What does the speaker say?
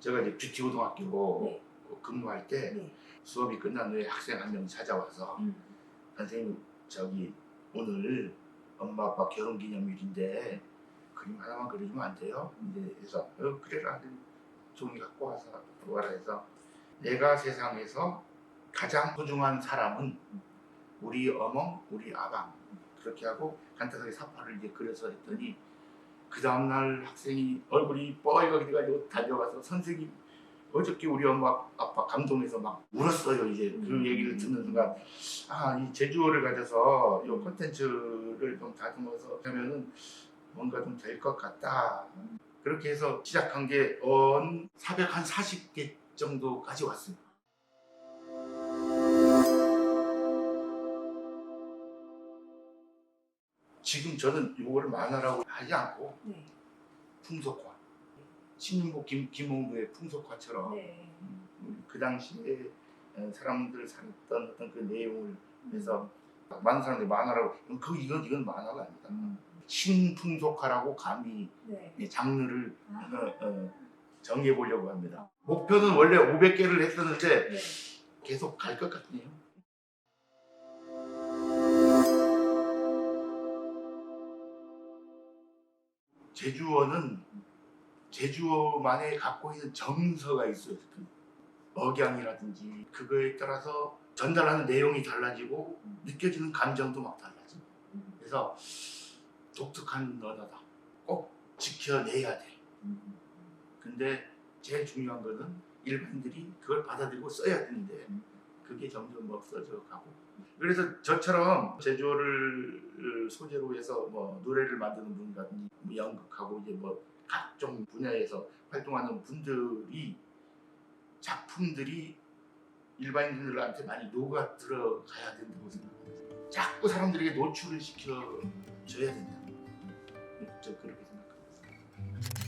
제가 이제 뷰티 고등학교 네. 근무할 때 네. 수업이 끝난 후에 학생 한 명 찾아와서 음. 선생님 저기 오늘 엄마 아빠 결혼 기념일인데 그림 하나만 그려주면 안 돼요? 이제 해서 어, 그래라 종이 갖고 와서 와라 해서 내가 세상에서 가장 소중한 사람은 우리 어멍, 우리 아방 그렇게 하고 간단하게 사파를 이제 그려서 했더니 그 다음날 학생이 얼굴이 뻐이가 돼가지고 달려가서 선생님 어저께 우리 엄마 아빠 감동해서 막 울었어요 이제 그 음. 얘기를 듣는 순간. 아 이 제주어를 가져서 이 콘텐츠를 좀 다듬어서 하면은 뭔가 좀 될 것 같다. 그렇게 해서 시작한 게 언 440개 정도까지 왔어요 지금 저는 요거를 만화라고 하지 않고 네. 풍속화 신림보 김, 김홍도의 풍속화처럼 네. 음, 그 당시에 어, 사람들 살았던 어떤 그 내용을 해서 많은 사람들이 만화라고 음, 그 이건 이건 만화가 아니다. 음. 신풍속화라고 감히 네. 이 장르를 아. 어, 어, 정해 보려고 합니다. 목표는 원래 500개를 했었는데 네. 계속 갈 것 같네요. 제주어는 제주어만에 갖고 있는 정서가 있어요. 그 억양이라든지 그거에 따라서 전달하는 내용이 달라지고 느껴지는 감정도 막 달라지고 음. 그래서 독특한 언어다. 꼭 지켜내야 돼. 음. 근데 제일 중요한 거는 일반인들이 그걸 받아들이고 써야 되는데 그게 점점 없어져 가고 그래서 저처럼 제주어를 소재로 해서 뭐 노래를 만드는 분이라든지 뭐 연극하고 이제 뭐 각종 분야에서 활동하는 분들이 작품들이 일반인들한테 많이 녹아 들어가야 된다고 생각합니다. 자꾸 사람들에게 노출을 시켜 줘야 된다. 저 그렇게 생각합니다.